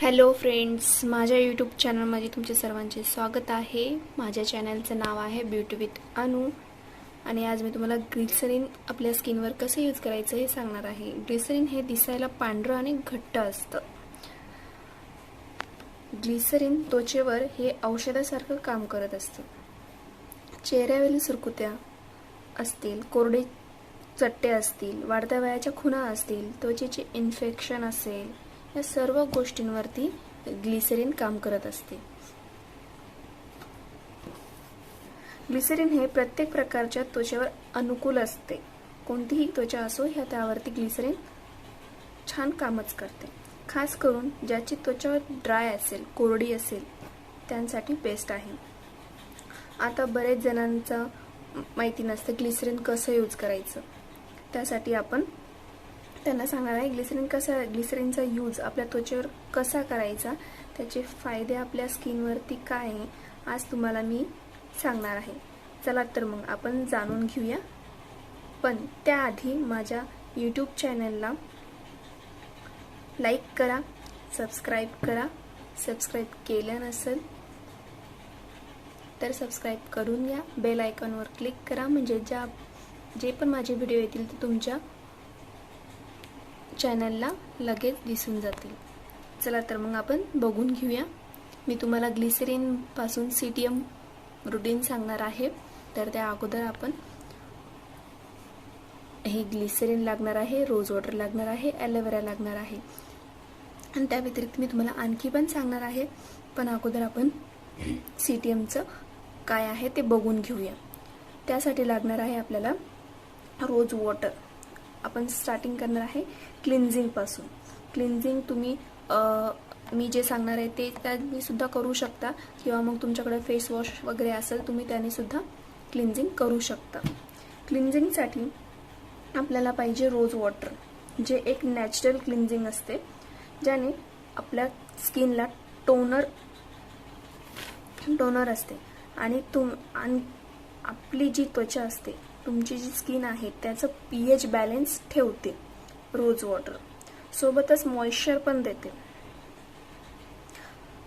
Hello friends माझ्या YouTube चॅनलमध्ये तुमचे सर्वांचे स्वागत आहे. माझ्या चॅनलचं नाव आहे ब्युटी विथ अनु आणि आज मी तुम्हाला ग्लिसरीन आपल्या स्किनवर कसं यूज करायचं हे सांगणार आहे. ग्लिसरीन हे दिसायला पांढरं आणि घट्ट असतं. ग्लिसरीन त्वचेवर हे औषधासारखं काम करत असतं. चेहऱ्यावरील सुरकुत्या असतील कोरडे चट्टे असतील वाढत्या वयाच्या खुणा असतील त्वचेचे इन्फेक्शन असेल या सर्व गोष्टींवरती ग्लिसरीन काम करत असते. ग्लिसरीन हे प्रत्येक प्रकारच्या त्वचेवर अनुकूल असते. कोणतीही त्वचा असो ह्या त्यावरती ग्लिसरीन छान कामच करते. खास करून ज्याची त्वचा ड्राय असेल कोरडी असेल त्यांसाठी बेस्ट आहे. आता बरेच जणांचं माहिती नसतं ग्लिसरीन कसं यूज करायचं. त्यासाठी आपण त्यांना सांगणार आहे ग्लिसरीन कसा ग्लिसरीनचा यूज आपल्या त्वचेवर कसा करायचा त्याचे फायदे आपल्या स्किनवरती काय आहे आज तुम्हाला मी सांगणार आहे. चला तर मग आपण जाणून घेऊया. पण त्याआधी माझ्या यूट्यूब चॅनलला लाईक करा सबस्क्राईब करा. सबस्क्राईब केलं नसेल तर सबस्क्राईब करून घ्या. बेल आयकॉनवर क्लिक करा. म्हणजे ज्या जे पण माझे व्हिडिओ येतील ते तुमच्या चॅनलला लगेच दिसून जातील. चला तर मग आपण बघून घेऊया. मी तुम्हाला ग्लिसरीनपासून सी टी एम रुटीन सांगणार आहे. तर त्या अगोदर आपण हे ग्लिसरीन लागणार आहे रोज वॉटर लागणार आहे ॲलोवेरा लागणार आहे. आणि त्या व्यतिरिक्त मी तुम्हाला आणखी पण सांगणार आहे. पण अगोदर आपण सी टी एमचं काय आहे ते बघून घेऊया. त्यासाठी लागणार आहे आपल्याला रोज वॉटर. आपण स्टार्टिंग करणार आहे क्लिन्झिंगपासून क्लिन्झिंग तुम्ही मी जे सांगणार आहे ते त्यांनी सुद्धा करू शकता. किंवा मग तुमच्याकडे फेस वॉश वगैरे असेल तुम्ही त्याने सुद्धा क्लिन्झिंग करू शकता. क्लिन्झिंगसाठी आपल्याला पाहिजे रोज वॉटर जे एक नॅचरल क्लिन्झिंग असते. ज्याने आपल्या स्किनला टोनर टोनर असते. आणि तुम आणि आपली जी त्वचा असते तुमची जी स्किन आहे त्याचं पी एच बॅलेन्स ठेवते. रोज वॉटर सोबतच मॉइश्चर पण देते.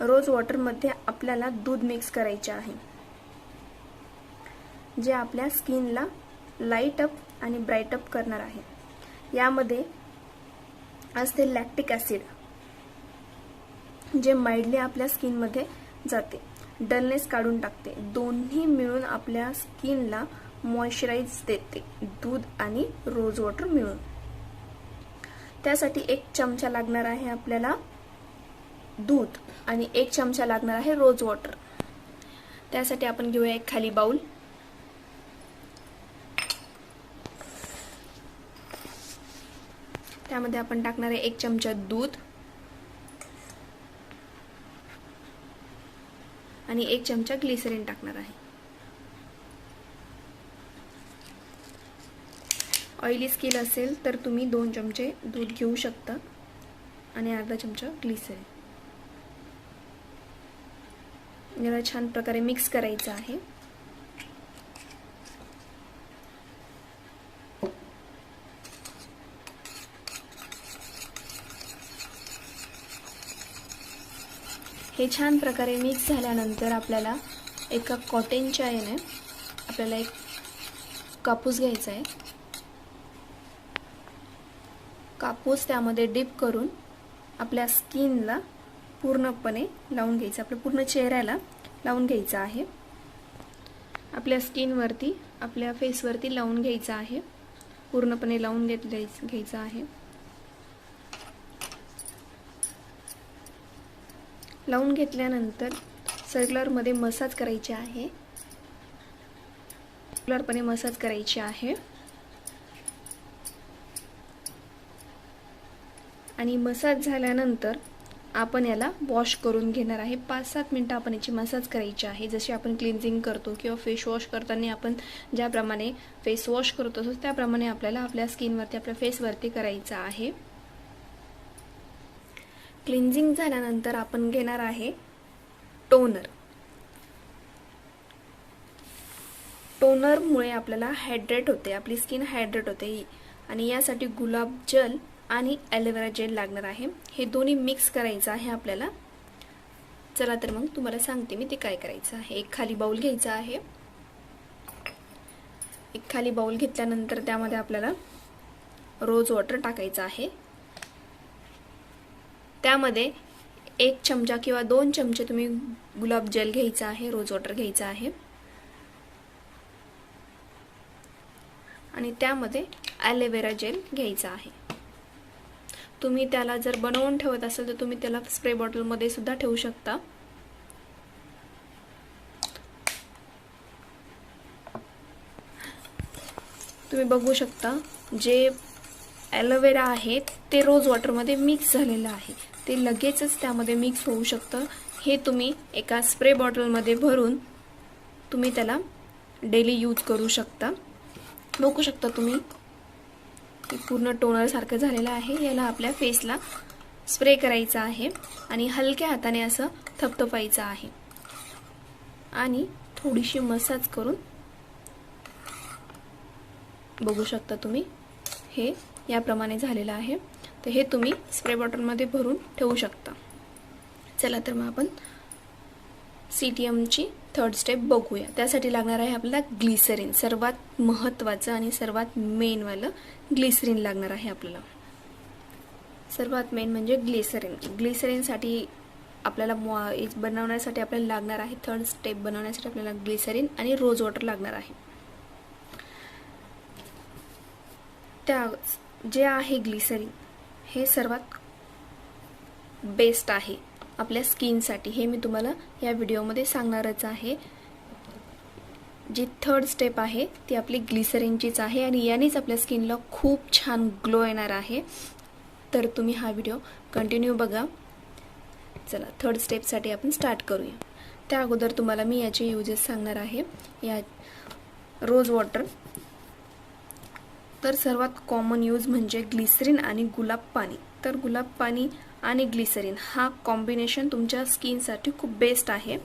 रोज वॉटरमध्ये आपल्याला दूध मिक्स करायचे आहे. जे आपल्या स्किनला लाइट अप आणि ब्राईट अप करणार आहे. यामध्ये असते लॅक्टिक ॲसिड जे माइल्डली आपल्या स्किनमध्ये जाते. डलनेस काढून टाकते. दोन्ही मिळून आपल्या स्किनला मॉइश्चराईज देते. दूध आणि रोज वॉटर मिळून. त्यासाठी एक चमचा लागणार आहे आपल्याला दूध आणि एक चमचा लागणार आहे रोज वॉटर. त्यासाठी आपण घेऊया एक खाली बाउल. त्यामध्ये आपण टाकणार आहे एक चमचा दूध आणि एक चमचा ग्लिसरीन टाकणार आहे. ऑइली स्किन असेल तर तुम्ही दोन चमचे दूध घेऊ शकता आणि अर्धा चमचा ग्लिसरीन याला छान प्रकारे मिक्स करायचं आहे. हे छान प्रकारे मिक्स झाल्यानंतर आपल्याला एका कॉटनच्या याने आपल्याला एक कापूस घ्यायचा आहे. कापूस त्यामध्ये डिप करून आपल्या स्किनला पूर्णपणे लावून घ्यायचं. आपल्या पूर्ण चेहऱ्याला लावून घ्यायचं आहे. आपल्या स्किनवरती आपल्या फेसवरती लावून घ्यायचं आहे. पूर्णपणे लावून घेत घ्यायचं आहे. लावून घेतल्यानंतर सर्क्युलरमध्ये मसाज करायची आहे. सर्क्युलरपणे मसाज करायची आहे. आणि मसाज झाल्यानंतर आपण याला वॉश करून घेणार आहे. पाच सात मिनटं आपण याची मसाज करायची आहे. जशी आपण क्लिन्झिंग करतो किंवा फेस वॉश करताना आपण ज्याप्रमाणे फेस वॉश करतो असतो त्याप्रमाणे आपल्याला आपल्या स्किनवरती आपल्या फेसवरती करायचं आहे. क्लिन्झिंग झाल्यानंतर आपण घेणार आहे टोनर टोनरमुळे आपल्याला हायड्रेट होते. आपली स्किन हायड्रेट होते. आणि यासाठी गुलाब जल आणि ॲलोवेरा जेल लागणार आहे. हे दोन्ही मिक्स करायचं आहे आपल्याला. चला तर मग तुम्हाला सांगते मी ते काय करायचं आहे. एक खाली बाउल घ्यायचा आहे. एक खाली बाउल घेतल्यानंतर त्यामध्ये आपल्याला रोज वॉटर टाकायचं आहे. त्यामध्ये एक चमचा किंवा दोन चमचे तुम्ही गुलाब जेल घ्यायचा आहे रोज वॉटर घ्यायचं आहे. आणि त्यामध्ये ॲलोवेरा जेल घ्यायचा आहे. तुम्ही त्याला जर बनवून ठेवत असेल तर तुम्ही त्याला स्प्रे बॉटलमध्ये सुद्धा ठेवू शकता. तुम्ही बघू शकता जे ॲलोवेरा आहे ते रोज वॉटरमध्ये मिक्स झालेलं आहे. ते लगेचच त्यामध्ये मिक्स होऊ शकतं. हे तुम्ही एका स्प्रे बॉटलमध्ये भरून तुम्ही त्याला डेली यूज करू शकता. बघू शकता तुम्ही की पूर्ण टोनरसारखं झालेलं आहे. याला आपल्या फेसला स्प्रे करायचा आहे आणि हलक्या हाताने असं थपथपायचं आहे. आणि थोडीशी मसाज करून बघू शकता तुम्ही हे याप्रमाणे झालेलं आहे. तर हे तुम्ही स्प्रे बॉटलमध्ये भरून ठेवू शकता. चला तर मग आपण सी टी एमची थर्ड स्टेप बघूया. त्यासाठी लागणार आहे आपल्याला ग्लिसरीन सर्वात महत्त्वाचं आणि सर्वात मेनवालं ग्लिसरीन लागणार आहे आपल्याला. सर्वात मेन म्हणजे ग्लिसरीन ग्लिसरीनसाठी आपल्याला बनवण्यासाठी आपल्याला लागणार आहे थर्ड स्टेप बनवण्यासाठी आपल्याला ग्लिसरीन आणि रोज वॉटर लागणार आहे. त्या जे आहे ग्लिसरीन हे सर्वात बेस्ट आहे. आपल्या स्किनसाठी. हे मी तुम्हाला या व्हिडिओमध्ये सांगणारच आहे. जी थर्ड स्टेप आहे ती आपली ग्लिसरीनचीच आहे आणि यानेच आपल्या स्किनला खूप छान ग्लो येणार आहे. तर तुम्ही हा व्हिडिओ कंटिन्यू बघा. चला थर्ड स्टेपसाठी आपण स्टार्ट करूया. त्या अगोदर तुम्हाला मी याचे युजेस सांगणार आहे. या रोज वॉटर तर सर्वात कॉमन यूज म्हणजे ग्लिसरीन आणि गुलाब पाणी. तर गुलाब पाणी आणि ग्लिसरीन. हा कॉम्बिनेशन तुमच्या स्किनसाठी खूप बेस्ट आहे.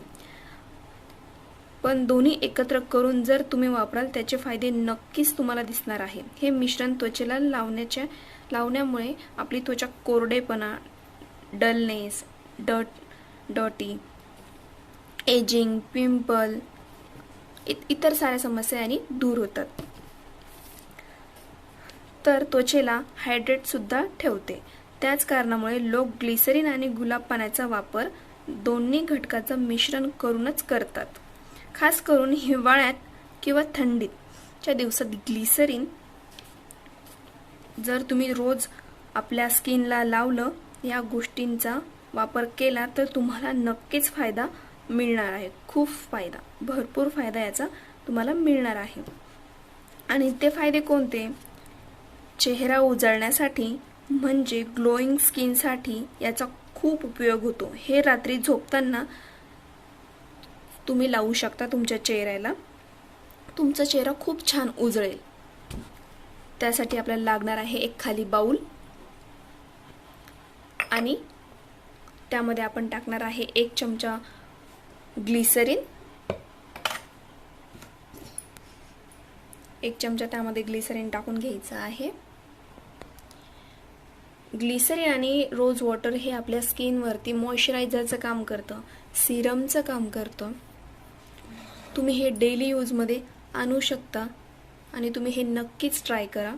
पण दोन्ही एकत्र करून जर तुम्ही वापराल त्याचे फायदे नक्कीच तुम्हाला दिसणार आहे. हे मिश्रण त्वचेला लावण्याच्या लावण्यामुळे आपली त्वचा कोरडेपणा डलनेस डट डॉटी एजिंग पिंपल इतर साऱ्या समस्या यांनी दूर होतात. तर त्वचेला हायड्रेटसुद्धा ठेवते. त्याच कारणामुळे लोक ग्लिसरीन आणि गुलाब पाण्याचा वापर दोन्ही घटकाचं मिश्रण करूनच करतात. खास करून हिवाळ्यात किंवा थंडीतच्या दिवसात ग्लिसरीन जर तुम्ही रोज आपल्या स्किनला लावलं या गोष्टींचा वापर केला तर तुम्हाला नक्कीच फायदा मिळणार आहे. खूप फायदा भरपूर फायदा याचा तुम्हाला मिळणार आहे. आणि ते फायदे कोणते? चेहरा उजळण्यासाठी म्हणजे ग्लोईंग स्किनसाठी याचा खूप उपयोग होतो. हे रात्री झोपताना तुम्ही लावू शकता तुमच्या चेहऱ्याला. तुमचा चेहरा खूप छान उजळेल. त्यासाठी आपल्याला लागणार आहे एक खाली बाऊल. आणि त्यामध्ये आपण टाकणार आहे एक चमचा ग्लिसरीन. एक चमचा त्यामध्ये ग्लिसरीन टाकून घ्यायचं आहे. ग्लिसरीन आणि रोज वॉटर हे आपल्या स्किनवरती मॉइश्चरायझरचं काम करतं सिरमचं काम करतं. तुम्ही हे डेली यूजमध्ये आणू शकता आणि तुम्ही हे नक्कीच ट्राय करा.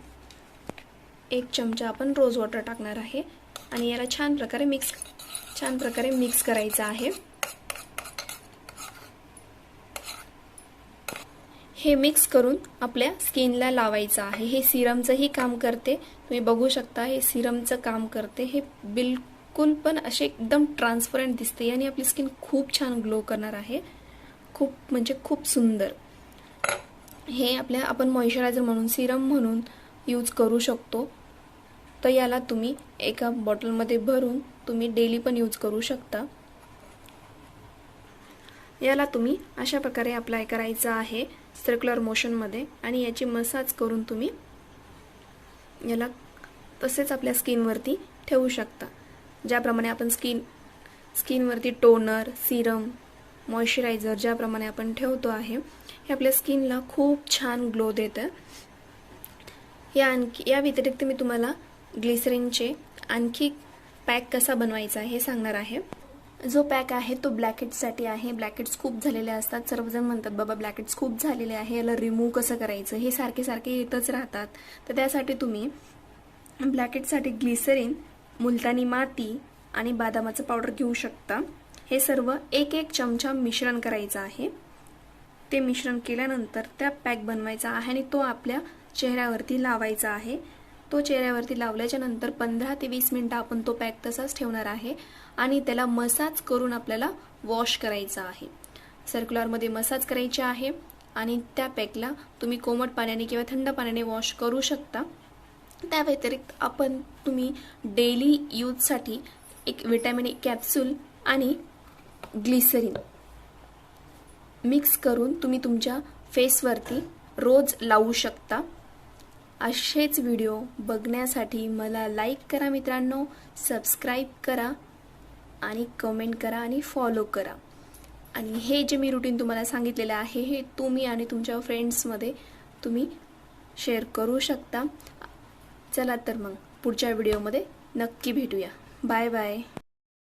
एक चमचा आपण रोज वॉटर टाकणार आहे आणि याला छान प्रकारे मिक्स छान प्रकारे मिक्स करायचं आहे. हे मिक्स करून आपल्या स्किनला लावायचं आहे. हे सिरमचंही काम करते. तुम्ही बघू शकता हे सिरमचं काम करते. हे बिलकुल पण असे एकदम ट्रान्सपरंट दिसते आणि आपली स्किन खूप छान ग्लो करणार आहे. खूप म्हणजे खूप सुंदर. हे आपल्या आपण मॉइश्चरायझर म्हणून सिरम म्हणून यूज करू शकतो. तर याला तुम्ही एका बॉटलमध्ये भरून तुम्ही डेली पण यूज करू शकता. याला तुम्ही अशा प्रकारे अप्लाय करायचं आहे. सर्क्युलर मोशनमध्ये आणि याची मसाज करून तुम्ही याला तसेच आपल्या स्किनवरती ठेवू शकता. ज्याप्रमाणे आपण स्किन स्किनवरती टोनर सिरम मॉइश्चरायझर ज्याप्रमाणे आपण ठेवतो आहे हे आपल्या स्किनला खूप छान ग्लो देतं. या आणखी या व्यतिरिक्त मी तुम्हाला ग्लिसरीनचे आणखी पॅक कसा बनवायचा हे सांगणार आहे. जो पॅक आहे तो ब्लॅकेटसाठी आहे. ब्लॅकेट्स खूप झालेले असतात. सर्वजण म्हणतात बाबा ब्लॅकेट्स खूप झालेले आहे. याला रिमूव्ह कसं करायचं? हे सारखे सारखे येतच राहतात. तर त्यासाठी तुम्ही ब्लॅकेटसाठी ग्लिसरीन मुलतानी माती आणि बदामाचं पावडर घेऊ शकता. हे सर्व एक एक चमचा मिश्रण करायचं आहे. ते मिश्रण केल्यानंतर त्या पॅक बनवायचा आहे आणि तो आपल्या चेहऱ्यावरती लावायचा आहे. तो चेहऱ्यावरती लावल्याच्या नंतर पंधरा ते वीस मिनटं आपण तो पॅक तसाच ठेवणार आहे आणि त्याला मसाज करून आपल्याला वॉश करायचा आहे. सर्क्युलरमध्ये मसाज करायची आहे आणि त्या पॅकला तुम्ही कोमट पाण्याने किंवा थंड पाण्याने वॉश करू शकता. त्या व्यतिरिक्त आपण तुम्ही डेली यूजसाठी एक विटॅमिन ई कॅप्सूल आणि ग्लिसरीन मिक्स करून तुम्ही तुमच्या फेसवरती रोज लावू शकता. असेच व्हिडिओ बघण्यासाठी मला लाईक करा मित्रांनो सबस्क्राईब करा आणि कमेंट करा आणि फॉलो करा. आणि हे जे मी रुटीन तुम्हाला सांगितलेलं आहे हे तुम्ही आणि तुमच्या फ्रेंड्समध्ये तुम्ही शेअर करू शकता. चला तर मग पुढच्या व्हिडिओमध्ये नक्की भेटूया. Bye bye